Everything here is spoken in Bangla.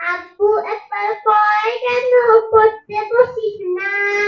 Apple, apple, boy, and no, but the book is now.